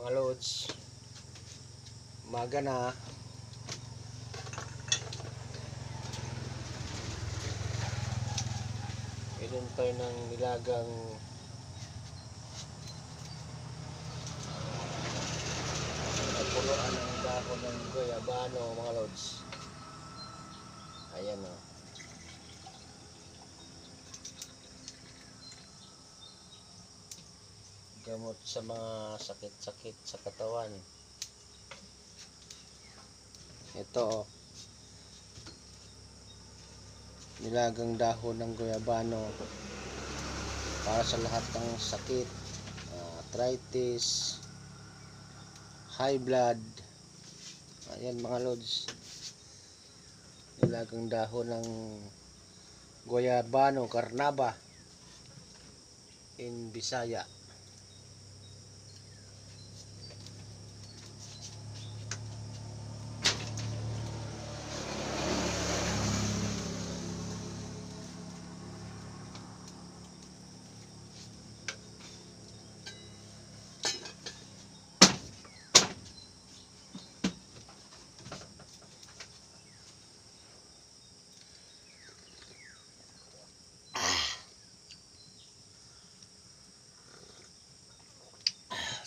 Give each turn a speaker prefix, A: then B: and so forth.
A: mga lods umaga na. Inom tayo ng nilagang Nagpunuan ng dahon ng goyabano mga lods ayan o gamot sa mga sakit-sakit sa katawan. Ito oh. nilagang dahon ng goyabano para sa lahat ng sakit ah, arthritis high blood. Ayan mga lods. Nilagang dahon ng goyabano carnaba in Bisaya